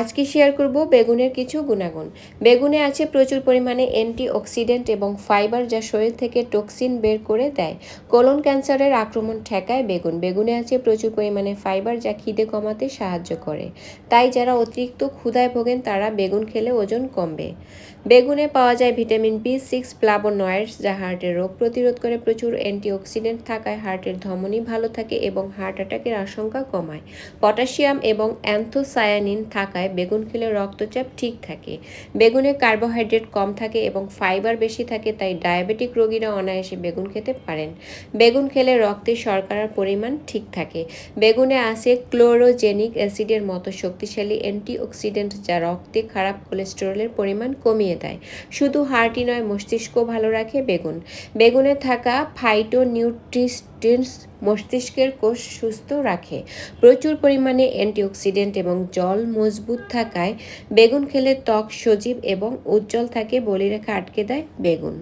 আজকে শেয়ার করব বেগুনের কিছু গুণাগুণ। বেগুনে আছে প্রচুর পরিমাণে অ্যান্টিঅক্সিডেন্ট এবং ফাইবার যা শরীর থেকে টক্সিন বের করে দেয়। কোলন ক্যান্সারের আক্রমণ ঠেকায় বেগুন। বেগুনে আছে প্রচুর পরিমাণে ফাইবার যা খিদে কমাতে সাহায্য করে। তাই যারা অতিরিক্ত ক্ষুধায় ভোগেন, তারা বেগুন খেলে ওজন কমবে। বেগুনে পাওয়া যায় ভিটামিন বি সিক্স প্লাবোনয়েডস যা হার্টের রোগ প্রতিরোধ করে। প্রচুর অ্যান্টিঅক্সিডেন্ট থাকায় হার্টের ধমনী ভালো থাকে এবং হার্ট অ্যাটাকের আশঙ্কা কমায়। পটাশিয়াম এবং অ্যান্থোসায়ানিন থাকায় বেগুন খেলে রক্তচাপ ঠিক থাকে। বেগুনে কার্বোহাইড্রেট কম থাকে এবং ফাইবার বেশি থাকে, তাই ডায়াবেটিক রোগীরা অনায়াসে বেগুন খেতে পারেন। বেগুন খেলে রক্তে শর্করার পরিমাণ ঠিক থাকে। বেগুনে আছে ক্লোরোজেনিক অ্যাসিডের মতো শক্তিশালী অ্যান্টিঅক্সিডেন্ট যা রক্তে খারাপ কোলেস্টেরলের পরিমাণ কমিয়ে দেয়। শুধু হার্টই নয় মস্তিষ্ক ভালো রাখে বেগুন। বেগুনে থাকা ফাইটো নিউট্রিস্টেন্স মস্তিষ্কের কোষ সুস্থ রাখে। প্রচুর পরিমাণে অ্যান্টিঅক্সিডেন্ট এবং জল মজবুত থাকায় বেগুন খেলে ত্বক সজীব এবং উজ্জ্বল থাকে বলিরেখা আটকে দেয় বেগুন।